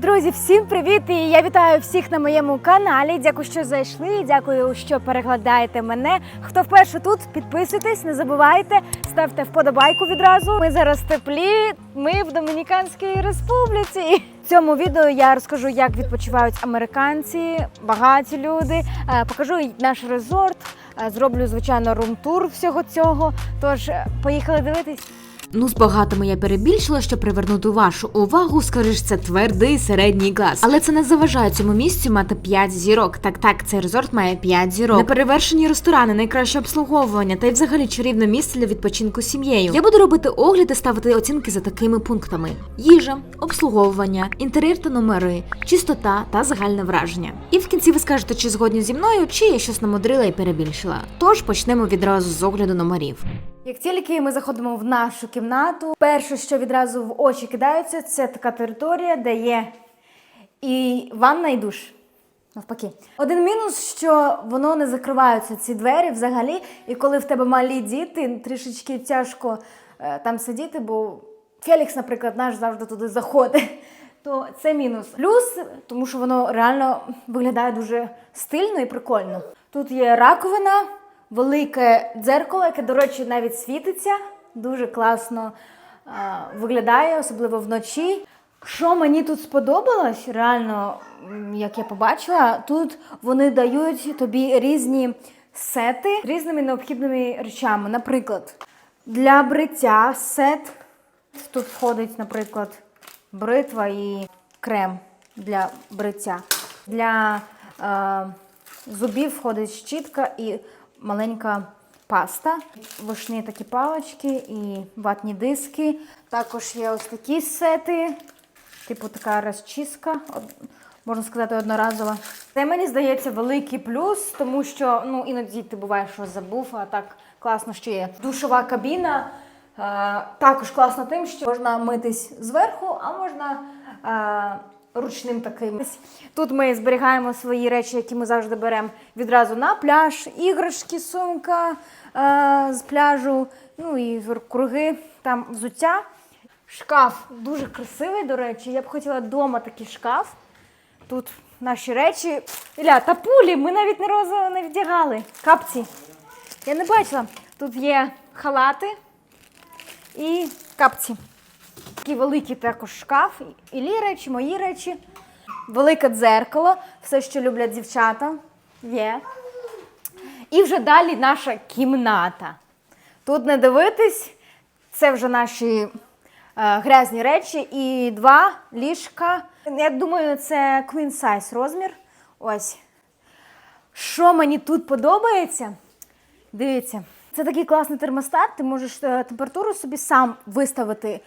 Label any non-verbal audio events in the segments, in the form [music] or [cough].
Друзі, всім привіт! І я вітаю всіх на моєму каналі. Дякую, що зайшли. Дякую, що переглядаєте мене. Хто вперше тут, підписуйтесь, не забувайте, ставте вподобайку відразу. Ми зараз теплі. Ми в Домініканській республіці. В цьому відео я розкажу, як відпочивають американці, багаті люди. Е, Покажу наш резорт. е, Зроблю звичайно рум-тур всього цього. Тож е, поїхали дивитись. Ну, з багатими я перебільшила, щоб привернути вашу увагу, скоріш це твердий середній клас. Але це не заважає цьому місцю мати 5 зірок. Так, так, цей резорт має 5 зірок. Неперевершені ресторани, найкраще обслуговування та й взагалі чарівне місце для відпочинку сім'єю. Я буду робити огляд і ставити оцінки за такими пунктами: їжа, обслуговування, інтер'єр та номери, чистота та загальне враження. І в кінці ви скажете, чи згодні зі мною, чи я щось намудрила і перебільшила. Тож почнемо відразу з огляду номерів. Як тільки ми заходимо в нашу кімнату, перше, що відразу в очі кидається, це така територія, де є і ванна, і душ. Навпаки. Один мінус, що воно не закриваються ці двері взагалі. І коли в тебе малі діти, трішечки тяжко е, там сидіти, бо Фелікс, наприклад, наш завжди туди заходить. [laughs] То це мінус. Плюс, тому що воно реально виглядає дуже стильно і прикольно. Тут є раковина, велике дзеркало, яке, до речі, навіть світиться. Дуже класно виглядає, особливо вночі. Що мені тут сподобалось, реально, як я побачила, тут вони дають тобі різні сети різними необхідними речами. Наприклад, для бриття сет. Тут входить, наприклад, бритва і крем для бриття. Для е, зубів входить щітка і маленька паста. Вишні такі палички і ватні диски. Також є ось такі сети, типу така розчіска, можна сказати, одноразова. Це мені здається великий плюс, тому що ну, іноді ти буває, що забув, а так класно, що є. Душова кабіна. е, також класно тим, що можна митись зверху, а можна е, ручним таким. Тут ми зберігаємо свої речі, які ми завжди беремо відразу на пляж, іграшки, сумка е, з пляжу, ну і круги, там взуття. Шкаф дуже красивий, до речі. Я б хотіла вдома такий шкаф. Тут наші речі. Ілля, та пулі ми навіть не разу не вдягали. Капці. Я не бачила. Тут є халати і капці. Такий великий також шкаф. Ілі речі, мої речі. Велике дзеркало, все, що люблять дівчата. Є. І вже далі наша кімната. Тут не дивитись, це вже наші е, грязні речі і два ліжка. Я думаю, це queen size розмір. Ось. Що мені тут подобається? Дивіться, це такий класний термостат. Ти можеш е, температуру собі сам виставити,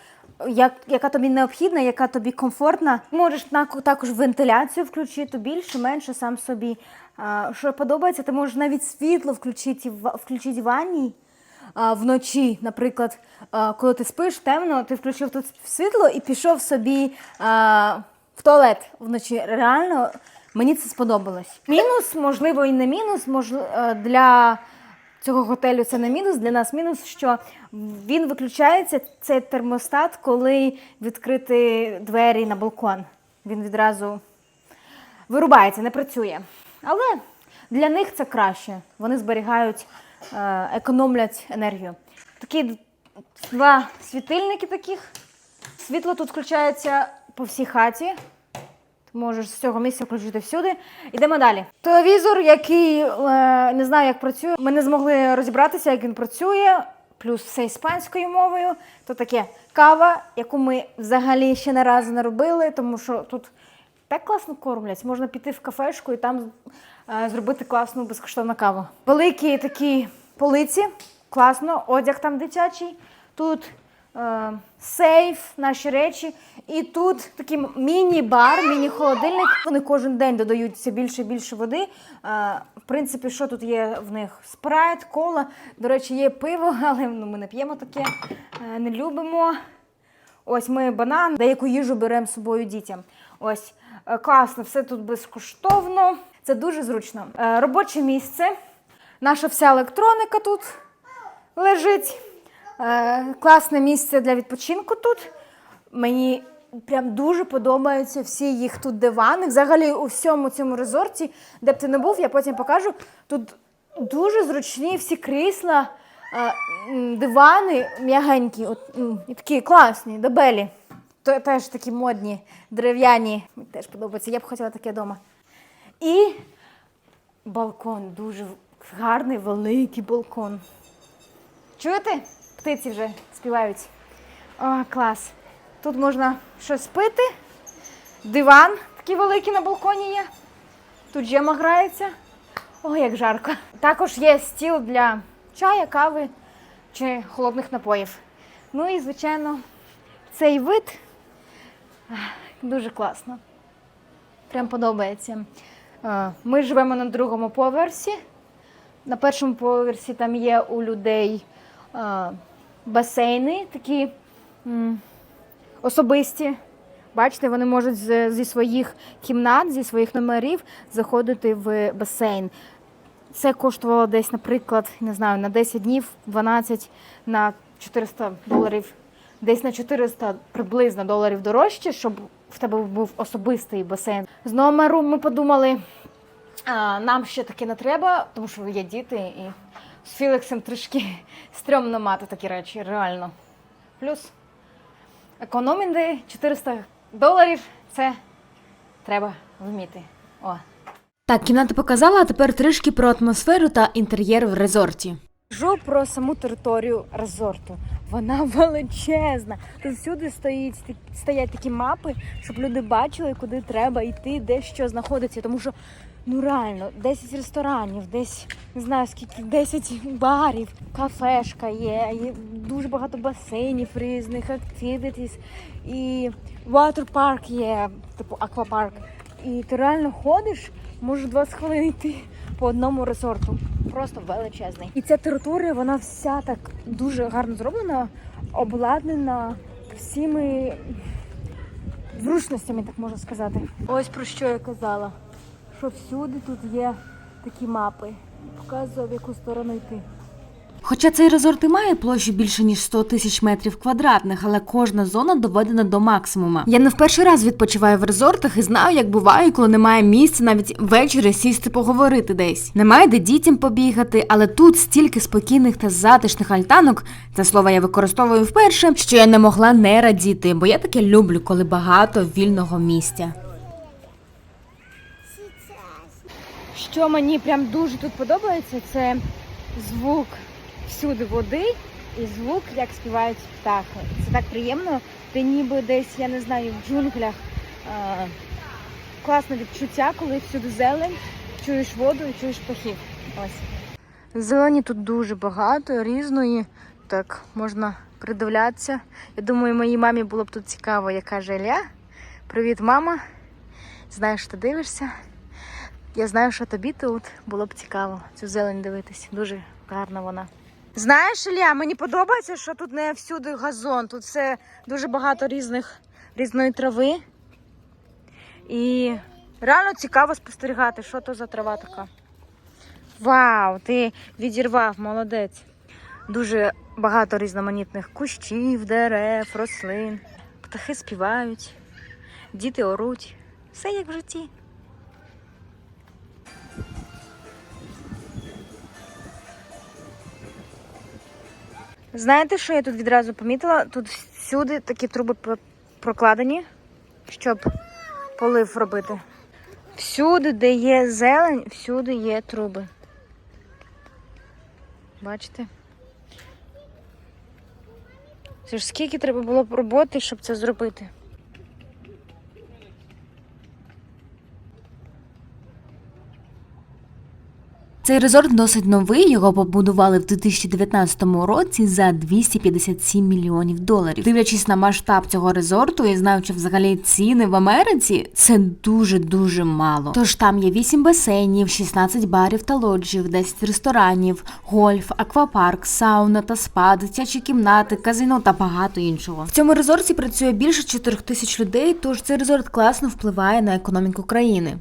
як, яка тобі необхідна, яка тобі комфортна. Можеш також вентиляцію включити більше, менше сам собі. Що подобається, ти можеш навіть світло включити, включити в ванній. А, вночі, наприклад, коли ти спиш темно, ти включив тут світло і пішов собі в туалет вночі. Реально мені це сподобалось. Мінус, можливо, і не мінус. Можливо, для цього готелю це не мінус. Для нас мінус, що він виключається цей термостат, коли відкрити двері на балкон. Він відразу вирубається, не працює. Але для них це краще. Вони зберігають, е, економлять енергію. Такі два світильники таких. Світло тут включається по всій хаті. Можеш з цього місця включити всюди. Йдемо далі. Телевізор, який е, не знаю, як працює. Ми не змогли розібратися, як він працює. Плюс все іспанською мовою. То таке кава, яку ми взагалі ще не разу не робили, тому що тут так класно кормлять. Можна піти в кафешку і там е, зробити класну безкоштовну каву. Великі такі полиці, класно, одяг там дитячий. Тут сейф, наші речі. І тут такий міні-бар, міні-холодильник. Вони кожен день додають все більше і більше води. Е, в принципі, що тут є в них? Спрайт, кола. До речі, є пиво, [laughs] але ну, ми не п'ємо таке, е, не любимо. Ось ми банан, деяку їжу беремо з собою дітям. Ось е, класно, все тут безкоштовно. Це дуже зручно. Е, Робоче місце. Наша вся електроніка тут лежить. Е, Класне місце для відпочинку тут. Мені прям дуже подобаються всі їх тут дивани. Взагалі у всьому цьому резорті, де б ти не був, я потім покажу. Тут дуже зручні всі крісла, е, дивани м'ягенькі, і такі класні, дебелі. Теж такі модні, дерев'яні. Мені теж подобається. Я б хотіла таке вдома. І балкон, дуже гарний, великий балкон. Чуєте? Птиці вже співають. О, клас. Тут можна щось пити. Диван такий великий на балконі є. Тут жема грається. О, як жарко. Також є стіл для чая, кави чи холодних напоїв. Ну і, звичайно, цей вид дуже класно. Прям подобається. Е, Ми живемо на другому поверсі. На першому поверсі там є у людей е, басейни такі м, особисті. Бачите, вони можуть з- зі своїх кімнат, зі своїх номерів заходити в басейн. Це коштувало десь, наприклад, не знаю, на 10 днів, 12 на 400 доларів, десь на 400 приблизно доларів дорожче, щоб в тебе був особистий басейн. З номеру ми подумали, а, нам ще таке не треба, тому що є діти, і з Філексом трішки стрьомно мати такі речі, реально. Плюс економити 400 доларів це треба вміти. О. Так, кімната показала, а тепер трішки про атмосферу та інтер'єр в резорті. Кажу про саму територію резорту. Вона [laughs] величезна. Тут всюди стоїть, стоять такі мапи, щоб люди бачили, куди треба йти, де що знаходиться. Тому що ну реально 10 ресторанів, десь не знаю скільки, 10 барів, кафешка є, є дуже багато басейнів різних, activities, і water є, типу аквапарк. І ти реально ходиш, можеш 20 хвилин йти по одному резорту. Просто величезний. І ця територія, вона вся так дуже гарно зроблена, обладнана всіми зручностями, так можна сказати. Ось про що я казала. Що всюди тут є такі мапи. Показує, в яку сторону йти. Хоча цей резорт і має площу більше ніж 100 тисяч метрів квадратних, але кожна зона доведена до максимума. Я не в перший раз відпочиваю в резортах і знаю, як буває, коли немає місця навіть ввечері сісти поговорити десь. Немає де дітям побігати, але тут стільки спокійних та затишних альтанок. Це слово я використовую вперше, що я не могла не радіти, бо я таке люблю, коли багато вільного місця. Що мені прям дуже тут подобається, це звук всюди води і звук, як співають птахи. Це так приємно. Ти ніби десь, я не знаю, в джунглях. А, класне відчуття, коли всюди зелень, чуєш воду і чуєш птахів. Ось. Зелені тут дуже багато, різної. Так, можна придивлятися. Я думаю, моїй мамі було б тут цікаво, як каже Ілля. Привіт, мама. Знаю, що ти дивишся. Я знаю, що тобі тут було б цікаво цю зелень дивитись. Дуже гарна вона. Знаєш, Ілля, мені подобається, що тут не всюди газон, тут все дуже багато різних різної трави. І реально цікаво спостерігати, що то за трава така. Вау, ти відірвав, молодець. Дуже багато різноманітних кущів, дерев, рослин. Птахи співають, діти оруть. Все як в житті. Знаєте, що я тут відразу помітила? Тут всюди такі труби прокладені, щоб полив робити. Всюди, де є зелень, всюди є труби. Бачите? Це ж скільки треба було б роботи, щоб це зробити? Цей резорт досить новий. Його побудували в 2019 році за 257 мільйонів доларів. Дивлячись на масштаб цього резорту і знаючи взагалі ціни в Америці, це дуже дуже мало. Тож там є 8 басейнів, 16 барів та лоджів, 10 ресторанів, гольф, аквапарк, сауна та спа, дитячі кімнати, казино та багато іншого. В цьому резорті працює більше 4 тисяч людей. Тож цей резорт класно впливає на економіку країни.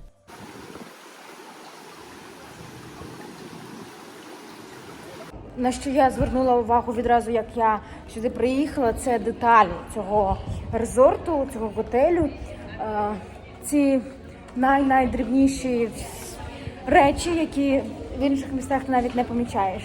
На що я звернула увагу відразу, як я сюди приїхала, це деталі цього резорту, цього готелю. Е, Ці най-найдрібніші речі, які в інших містах ти навіть не помічаєш.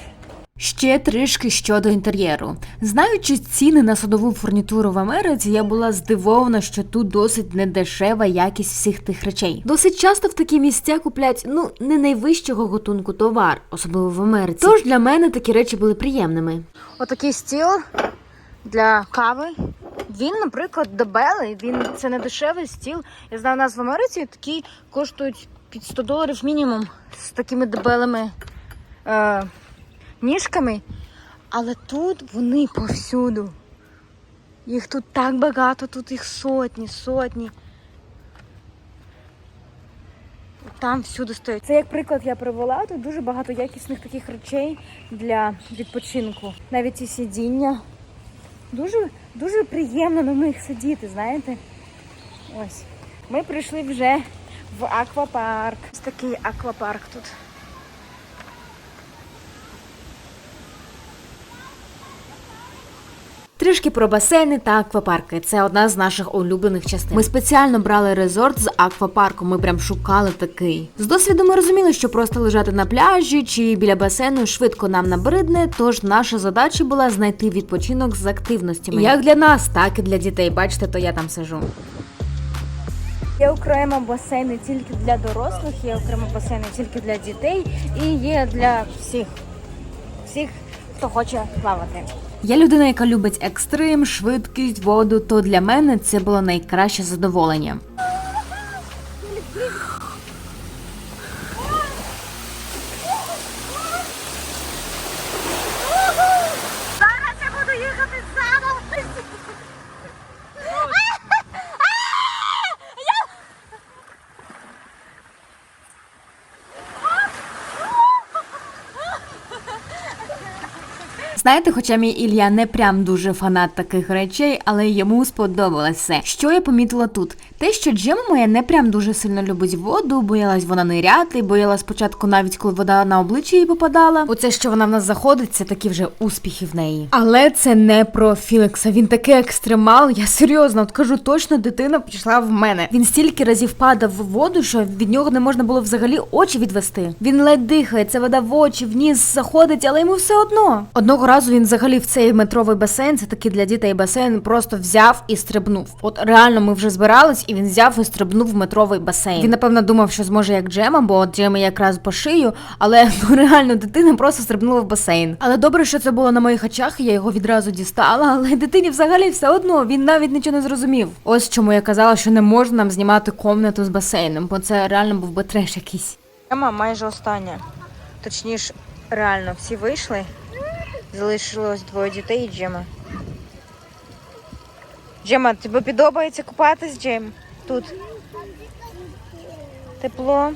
Ще трішки щодо інтер'єру. Знаючи ціни на садову фурнітуру в Америці, я була здивована, що тут досить недешева якість всіх тих речей. Досить часто в такі місця куплять ну не найвищого готунку товар, особливо в Америці. Тож для мене такі речі були приємними. Отакий стіл для кави. Він, наприклад, дебелий, він це не дешевий стіл. Я знаю, у нас в Америці такі коштують під 100 доларів мінімум з такими дебелими е, ніжками. Але тут вони повсюду. Їх тут так багато, тут їх сотні, сотні. Там всюди стоять. Це як приклад я привела. Тут дуже багато якісних таких речей для відпочинку. Навіть ці сидіння. Дуже, дуже приємно на них сидіти, знаєте. Ось. Ми прийшли вже в аквапарк. Ось такий аквапарк тут. Трішки про басейни та аквапарки. Це одна з наших улюблених частин. Ми спеціально брали резорт з аквапарком. Ми прям шукали такий. З досвіду ми розуміли, що просто лежати на пляжі чи біля басейну швидко нам набридне. Тож наша задача була знайти відпочинок з активностями. Як для нас, так і для дітей. Бачите, то я там сижу. Є окремо басейни тільки для дорослих, є окремо басейни тільки для дітей і є для всіх, всіх, хто хоче плавати. Я людина, яка любить екстрим, швидкість, воду. То для мене це було найкраще задоволення. Зараз я буду їхати заново. Знаєте, хоча мій Ілля не прям дуже фанат таких речей, але йому сподобалось все. Що я помітила тут? Те, що Джема моя не прям дуже сильно любить воду, боялась вона ниряти, боялась спочатку навіть коли вода на обличчя їй попадала. Оце, що вона в нас заходить, це такі вже успіхи в неї. Але це не про Філікса. Він такий екстремал. Я серйозно от кажу, точно дитина пішла в мене. Він стільки разів падав в воду, що від нього не можна було взагалі очі відвести. Він ледь дихає, це вода в очі, в ніс заходить, але йому все одно. Одного разу він взагалі в цей метровий басейн, це такий для дітей басейн, просто взяв і стрибнув. От реально ми вже збирались, і він взяв і стрибнув в метровий басейн. Він напевно думав, що зможе як Джема, бо Джема якраз по шию, але [laughs] ну реально дитина просто стрибнула в басейн. Але добре, що це було на моїх очах, я його відразу дістала. Але дитині взагалі все одно він навіть нічого не зрозумів. Ось чому я казала, що не можна нам знімати комнату з басейном, бо це реально був би треш якийсь. Тема майже остання. Точніше, реально, всі вийшли. Залишилось двоє дітей і Джема. Джема, тобі подобається купатись, Джем? Тут. Тепло.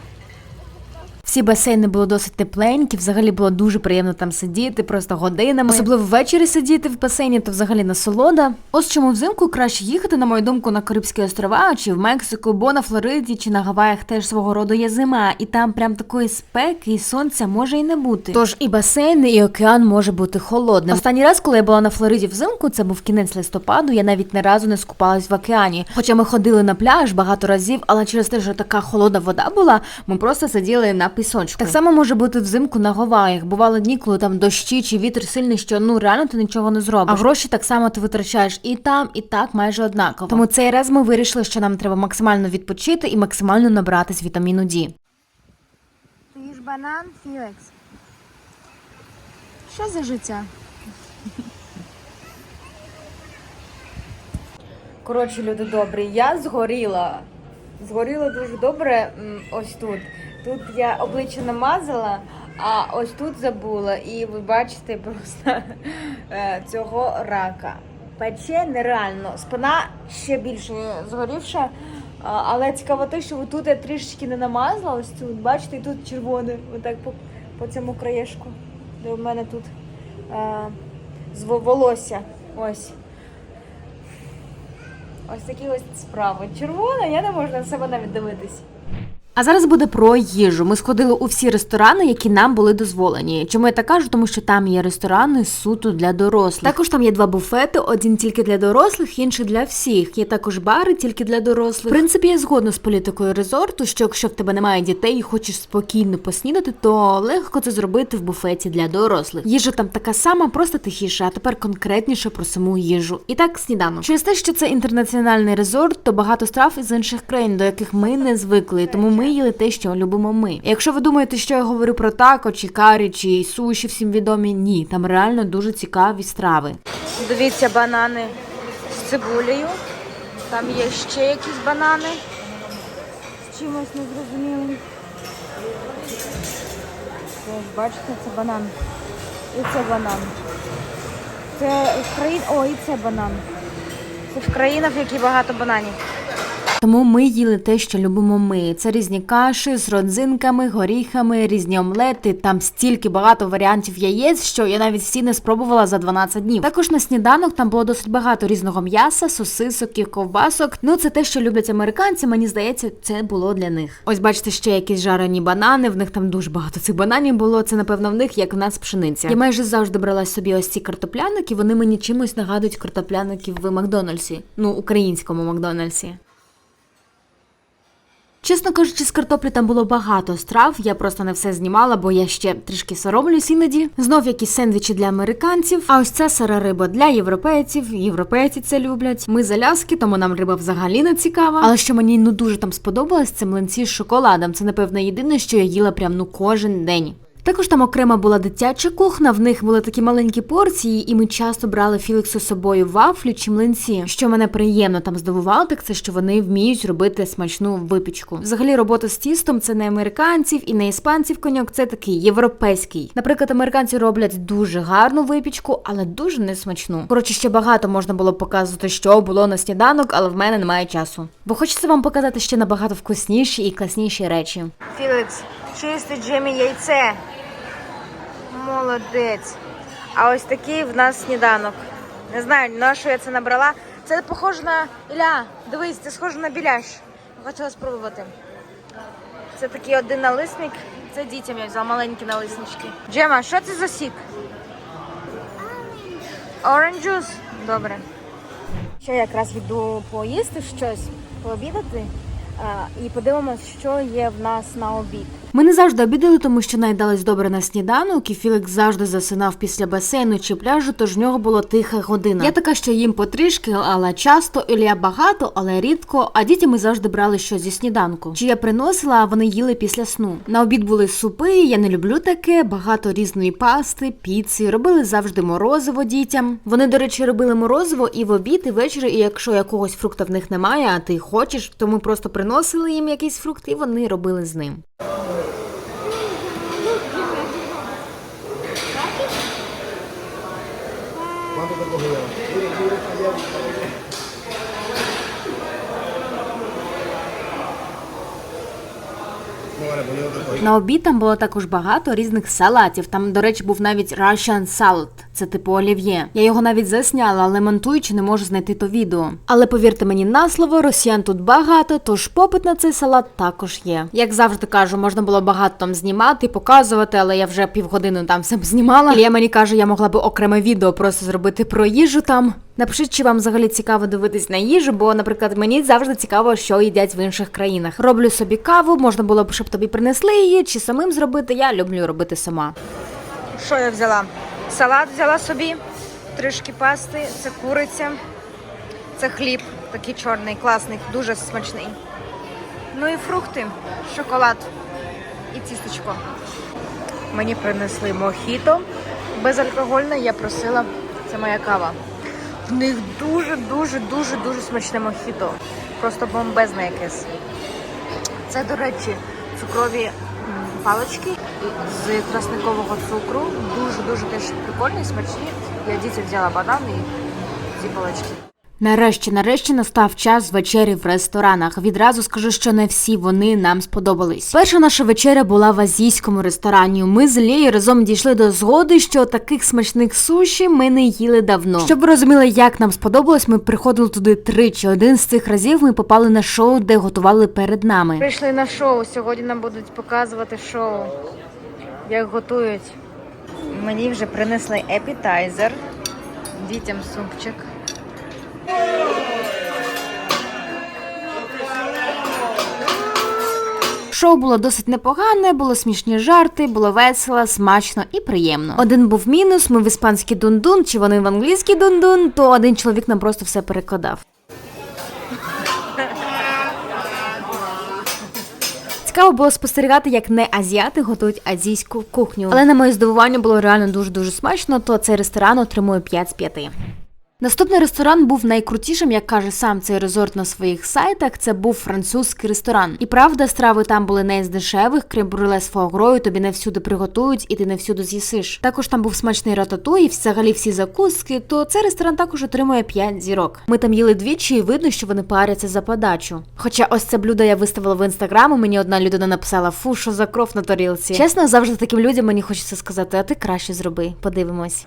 Всі басейни були досить тепленькі, взагалі було дуже приємно там сидіти, просто годинами. Особливо ввечері сидіти в басейні, то взагалі насолода. Ось чому взимку краще їхати, на мою думку, на Карибські острова чи в Мексику, бо на Флориді чи на Гаваях теж свого роду є зима, і там прям такої спеки і сонця може і не бути. Тож і басейни, і океан може бути холодним. Останній раз, коли я була на Флориді взимку, це був кінець листопаду. Я навіть не разу не скупалась в океані. Хоча ми ходили на пляж багато разів, але через те, що така холодна вода була, ми просто сиділи на пісочку. Так само може бути взимку на Гаваях. Бували дні, коли там дощі чи вітер сильний, що ну реально ти нічого не зробиш. А гроші так само ти витрачаєш і там, і так майже однаково. Тому цей раз ми вирішили, що нам треба максимально відпочити і максимально набратись вітаміну Ді. Ти їж банан, Філекс. Що за життя? Коротше, люди добрі, я згоріла. Згоріла дуже добре ось тут. Тут я обличчя намазала, а ось тут забула. І ви бачите просто е, цього рака. Пече нереально. Спина ще більше згорівша. Але цікаво те, що тут я трішечки не намазала, ось тут, бачите, і тут червоне, отак по, по цьому краєшку, де в мене тут а, з волосся. Ось. Ось такі ось справи. Червона, я не можу на себе навіть дивитись. А зараз буде про їжу. Ми сходили у всі ресторани, які нам були дозволені. Чому я так кажу? Тому що там є ресторани суто для дорослих. Також там є два буфети: один тільки для дорослих, інший для всіх. Є також бари тільки для дорослих. В принципі, я згодна з політикою резорту, що якщо в тебе немає дітей і хочеш спокійно поснідати, то легко це зробити в буфеті для дорослих. Їжа там така сама, просто тихіша. А тепер конкретніше про саму їжу. І так, сніданок. Через те, що це інтернаціональний резорт, то багато страв із інших країн, до яких ми не звикли. Тому ми їли те, що любимо ми. І Якщо ви думаєте, що я говорю про тако, чи карі, чи суші всім відомі, ні, там реально дуже цікаві страви. Дивіться, банани з цибулею. Там є ще якісь банани. З чимось незрозумілим. Бачите, це банан. І це банан. Це в країн. О, і це банан. Це в країнах, в яких багато бананів. Тому ми їли те, що любимо ми. Це різні каші з родзинками, горіхами, різні омлети. Там стільки багато варіантів яєць, що я навіть всі не спробувала за 12 днів. Також на сніданок там було досить багато різного м'яса, сосисок і ковбасок. Ну це те, що люблять американці. Мені здається, це було для них. Ось бачите, ще якісь жарені банани. В них там дуже багато цих бананів було. Це напевно в них, як в нас пшениця. Я майже завжди брала собі ось ці картопляники. Вони мені чимось нагадують картопляників в Макдональдсі. Ну, українському Макдональдсі. Чесно кажучи, з картоплі там було багато страв. Я просто не все знімала, бо я ще трішки соромлюсь іноді. Знов якісь сендвічі для американців. А ось ця сара риба для європейців. Європейці це люблять. Ми з Аляски, тому нам риба взагалі не цікава. Але що мені ну дуже там сподобалось, це млинці з шоколадом. Це напевно єдине, що я їла прям ну кожен день. Також там окрема була дитяча кухня, в них були такі маленькі порції, і ми часто брали Філіксу з собою вафлі чи млинці. Що мене приємно там здивувало, так це що вони вміють робити смачну випічку. Взагалі, робота з тістом це не американців і не іспанців коньок, це такий європейський. Наприклад, американці роблять дуже гарну випічку, але дуже несмачну. Коротше, ще багато можна було показувати, що було на сніданок, але в мене немає часу. Бо хочеться вам показати ще набагато вкусніші і класніші речі. Філікс, чисте Джиммі яйце. Молодець. А ось такий в нас сніданок. Не знаю, на що я це набрала. Це похоже на Ілля, дивись, це схоже на біляш. Хотіла спробувати. Це такий один налисник. Це дітям я взяла маленькі налиснички. Джема, що це за сік? Orange juice? Добре. Я якраз йду поїсти щось, пообідати і подивимось, що є в нас на обід. Ми не завжди обідали, тому що наїдались добре на сніданок, і Філікс завжди засинав після басейну чи пляжу, тож в нього була тиха година. Я така, що їм потрішки, але часто, Ілля багато, але рідко. А дітям ми завжди брали щось зі сніданку. Чи я приносила, а вони їли після сну. На обід були супи, я не люблю таке, багато різної пасти, піци. Робили завжди морозиво дітям. Вони, до речі, робили морозиво і в обід, і ввечері, і якщо якогось фрукта в них немає, а ти хочеш, то ми просто приносили їм якийсь фрукт, і вони робили з ним. На обід там було також багато різних салатів. Там, до речі, був навіть Russian salad. Це типу олів'є. Я його навіть засняла, але монтуючи не можу знайти то відео. Але повірте мені на слово, росіян тут багато, тож попит на цей салат також є. Як завжди кажу, можна було багато там знімати, показувати, але я вже півгодини там все знімала. Ілля мені каже, я могла би окреме відео просто зробити про їжу там. Напишіть, чи вам взагалі цікаво дивитись на їжу, бо, наприклад, мені завжди цікаво, що їдять в інших країнах. Роблю собі каву, можна було б, щоб тобі принесли її, чи самим зробити. Я люблю робити сама. Що я взяла? Салат взяла собі, трішки пасти, це куриця, це хліб, такий чорний, класний, дуже смачний. Ну і фрукти, шоколад і тістечко. Мені принесли мохіто безалкогольне, я просила, це моя кава. В них дуже-дуже дуже дуже смачне мохіто. Просто бомбезне якесь. Це, до речі, цукрові палички з красникового цукру. Дуже-дуже теж прикольні, смачні. Я дітям взяла банан і ці палички. Нарешті, нарешті настав час вечері в ресторанах. Відразу скажу, що не всі вони нам сподобались. Перша наша вечеря була в азійському ресторані. Ми з Лією разом дійшли до згоди, що таких смачних суші ми не їли давно. Щоб ви розуміли, як нам сподобалось, ми приходили туди тричі. Один з цих разів ми попали на шоу, де готували перед нами. Прийшли на шоу. Сьогодні нам будуть показувати шоу, як готують. Мені вже принесли епітайзер, дітям супчик. Шоу було досить непогане, було смішні жарти, було весело, смачно і приємно. Один був мінус. Ми в іспанський дундун, чи вони в англійський дундун, то один чоловік нам просто все перекладав. Цікаво було спостерігати, як не азіати готують азійську кухню. Але на моє здивування було реально дуже дуже смачно, то цей ресторан отримує 5 з 5. Наступний ресторан був найкрутішим, як каже сам цей резорт на своїх сайтах. Це був французький ресторан. І правда, страви там були не з дешевих, крем брюле з фуагрою, тобі не всюди приготують і ти не всюди з'їсиш. Також там був смачний рататуй, і взагалі всі закуски. То цей ресторан також отримує 5 зірок. Ми там їли двічі, і видно, що вони паряться за подачу. Хоча ось це блюдо я виставила в інстаграм, і мені одна людина написала: фу, що за кров на тарілці. Чесно, завжди таким людям мені хочеться сказати, а ти краще зроби. Подивимось.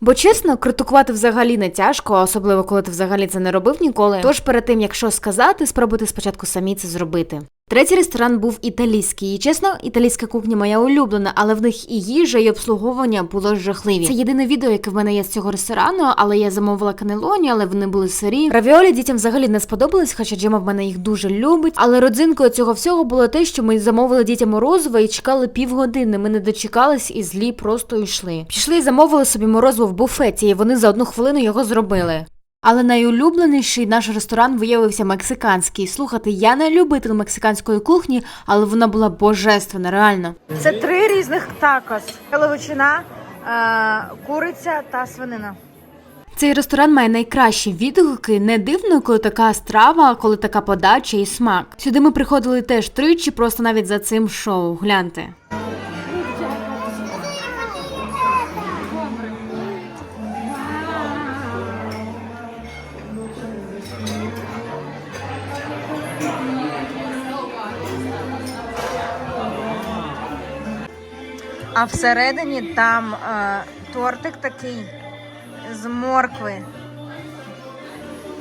Бо чесно, критикувати взагалі не тяжко, особливо коли ти взагалі це не робив ніколи. Тож перед тим, як щось сказати, спробуйте спочатку самі це зробити. Третій ресторан був італійський. І чесно, італійська кухня моя улюблена, але в них і їжа, і обслуговування було жахливі. Це єдине відео, яке в мене є з цього ресторану, але я замовила канелоні, але вони були сирі. Равіолі дітям взагалі не сподобались, хоча Джема в мене їх дуже любить. Але родзинкою цього всього було те, що ми замовили дітям морозиво і чекали півгодини. Ми не дочекались і злі просто йшли. Пішли і замовили собі морозиво в буфеті, і вони за одну хвилину його зробили. Але найулюбленіший наш ресторан виявився мексиканський. Слухайте, я не любитель мексиканської кухні, але вона була божественна, реально. Це три різних такос: яловичина, е, куриця та свинина. Цей ресторан має найкращі відгуки. Не дивно, коли така страва, коли така подача і смак. Сюди ми приходили теж тричі, просто навіть за цим шоу. Гляньте. А всередині там е, тортик такий з моркви.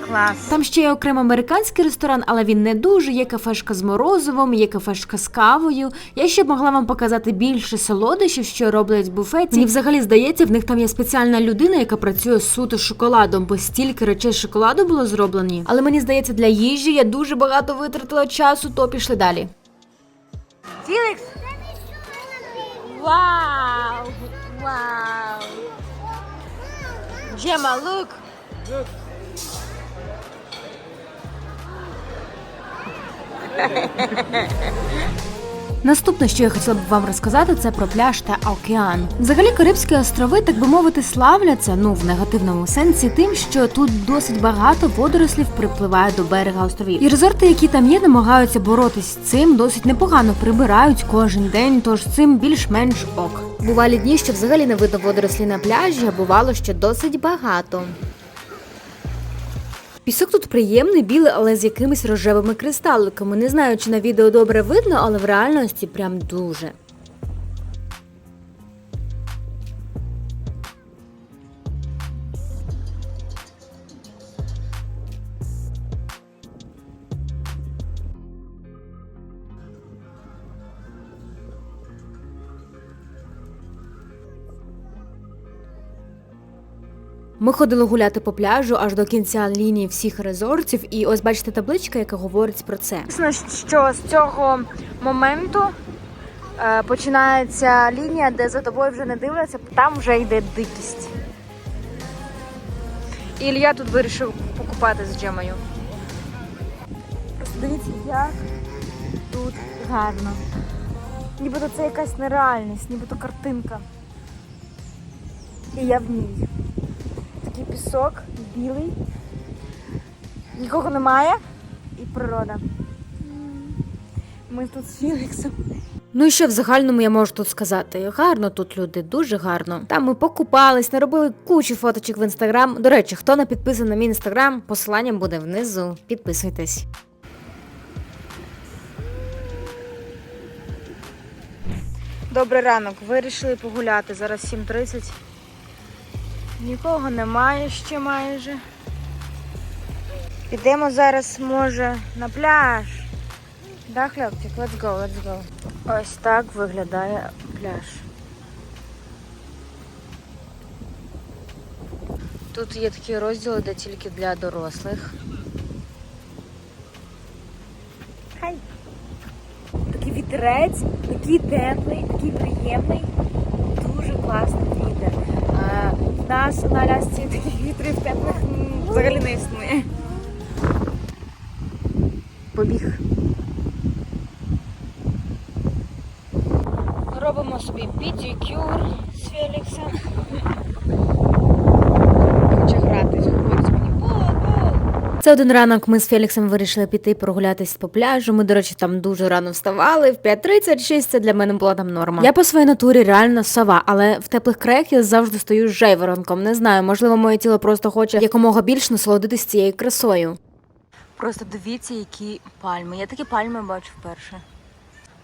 Клас. Там ще є окремо американський ресторан, але він не дуже. Є кафешка з морозивом, є кафешка з кавою. Я ще б могла вам показати більше солодощів, що роблять в буфеті. Мені взагалі здається, в них там є спеціальна людина, яка працює суто з шоколадом, бо стільки речей шоколаду було зроблені. Але мені здається, для їжі я дуже багато витратила часу, то пішли далі. Філікс! Вау! Вау! Джема, look! [laughs] Наступне, що я хотіла б вам розказати, це про пляж та океан. Взагалі, Карибські острови, так би мовити, славляться, ну в негативному сенсі, тим, що тут досить багато водорослів припливає до берега островів. І резорти, які там є, намагаються боротись з цим, досить непогано прибирають кожен день, тож цим більш-менш ок. Бувалі дні, що взагалі не видно водорослі на пляжі, а бувало, що досить багато. Пісок тут приємний, білий, але з якимись рожевими кристаликами. Не знаю, чи на відео добре видно, але в реальності прям дуже. Ми ходили гуляти по пляжу аж до кінця лінії всіх резортів, і ось бачите табличка, яка говорить про це. Звісно, що з цього моменту е, починається лінія, де за тобою вже не дивляться, там вже йде дикість. І Ілля тут вирішив покупати з Джемою. Просто дивіться, як тут гарно. Нібито це якась нереальність, нібито картинка. І я в ній. Пісок, білий, нікого немає і природа. Ми тут з Філіксом. Ну і що в загальному я можу тут сказати? Гарно тут люди, дуже гарно. Там ми покупались, наробили кучу фоточок в інстаграм. До речі, хто не підписаний на мій інстаграм, посилання буде внизу. Підписуйтесь. Добрий ранок. Вирішили погуляти. Зараз 7.30. Нікого немає ще майже. Підемо зараз, може, на пляж. Да, хлопчик? Let's go, let's go. Ось так виглядає пляж. Тут є такі розділи, де тільки для дорослих. Хай. Такий вітерець, такий теплий, такий приємний. Дуже класний нас на Алясці таких вітрів теплих взагалі не існує. Побіг. Робимо собі педикюр з Феліксом. Хоче грати, говорить мені «Бу-бу». Це один ранок. Ми з Феліксом вирішили піти прогулятись по пляжу. Ми, до речі, там дуже рано вставали. В 5.36 це для мене була там норма. Я по своїй натурі реально сова, але в теплих краях я завжди стою з жайворонком. Не знаю, можливо, моє тіло просто хоче якомога більш насолодитись цією красою. Просто дивіться, які пальми. Я такі пальми бачу вперше.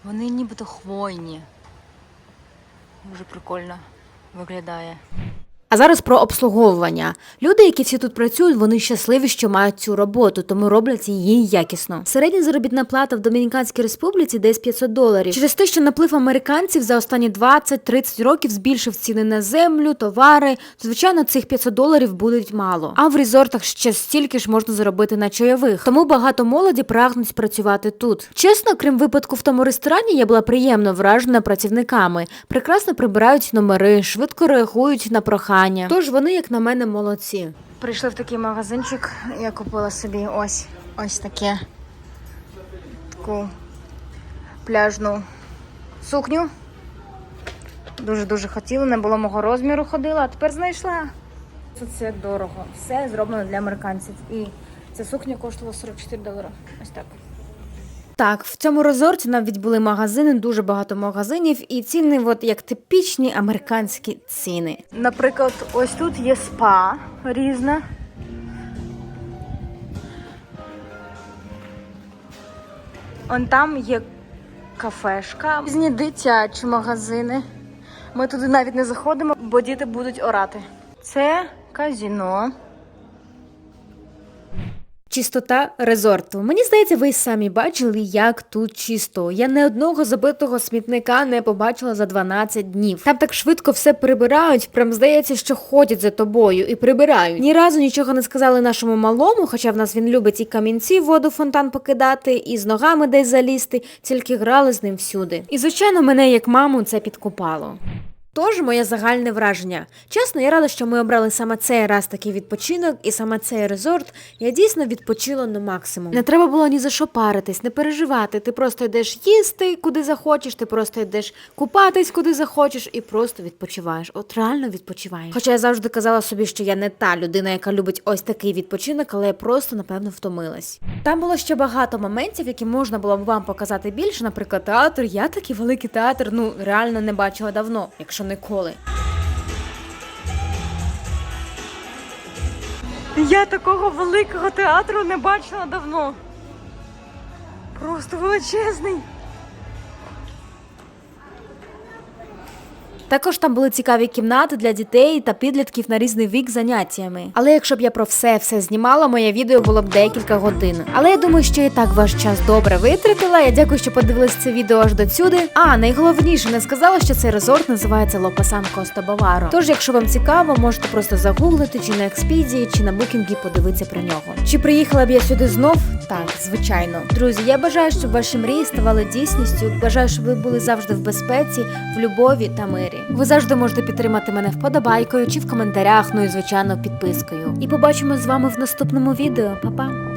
Вони нібито хвойні. Дуже прикольно виглядає. А зараз про обслуговування. Люди, які всі тут працюють, вони щасливі, що мають цю роботу, тому роблять її якісно. Середня заробітна плата в Домініканській республіці десь 500 доларів. Через те, що наплив американців за останні 20-30 років збільшив ціни на землю, товари. Звичайно, цих 500 доларів будуть мало. А в резортах ще стільки ж можна заробити на чайових. Тому багато молоді прагнуть працювати тут. Чесно, крім випадку в тому ресторані, я була приємно вражена працівниками. Прекрасно прибирають номери, швидко реагують на прохання. Тож вони, як на мене, молодці. Прийшли в такий магазинчик, я купила собі ось ось таке таку пляжну сукню. Дуже-дуже хотіла, не було мого розміру ходила, а тепер знайшла. Це, це дорого. Все зроблено для американців. І ця сукня коштувала 44 долари. Ось так. Так, в цьому резорті навіть були магазини, дуже багато магазинів, і ціни, от як типічні американські ціни. Наприклад, ось тут є спа різна. Он там є кафешка, різні дитячі магазини. Ми туди навіть не заходимо, бо діти будуть орати. Це казіно. Чистота резорту. Мені здається, ви самі бачили, як тут чисто. Я не одного забитого смітника не побачила за 12 днів. Там так швидко все прибирають. Прям здається, що ходять за тобою і прибирають. Ні разу нічого не сказали нашому малому, хоча в нас він любить і камінці в воду фонтан покидати, і з ногами десь залізти, тільки грали з ним всюди. І звичайно, мене як маму це підкупало. Тож моє загальне враження. Чесно, я рада, що ми обрали саме цей раз такий відпочинок і саме цей резорт. Я дійсно відпочила на максимум. Не треба було ні за що паритись, не переживати. Ти просто йдеш їсти, куди захочеш, ти просто йдеш купатись, куди захочеш, і просто відпочиваєш. От реально відпочиваєш. Хоча я завжди казала собі, що я не та людина, яка любить ось такий відпочинок, але я просто напевно втомилась. Там було ще багато моментів, які можна було б вам показати більше. Наприклад, театр. Я такий великий театр, ну реально не бачила давно, якщо ніколи. Я такого великого театру не бачила давно. Просто величезний. Також там були цікаві кімнати для дітей та підлітків на різний вік заняттями. Але якщо б я про все все знімала, моє відео було б декілька годин. Але я думаю, що і так ваш час добре витратила. Я дякую, що подивились це відео аж до сюди. А найголовніше не сказала, що цей резорт називається Лопасан Коста Баваро. Тож, якщо вам цікаво, можете просто загуглити чи на експедії, чи на букінгі подивитися про нього. Чи приїхала б я сюди знов? Так, звичайно. Друзі, я бажаю, щоб ваші мрії ставали дійсністю. Бажаю, щоб ви були завжди в безпеці, в любові та мирі. Ви завжди можете підтримати мене вподобайкою чи в коментарях, ну і звичайно підпискою. І побачимо з вами в наступному відео. Па-па!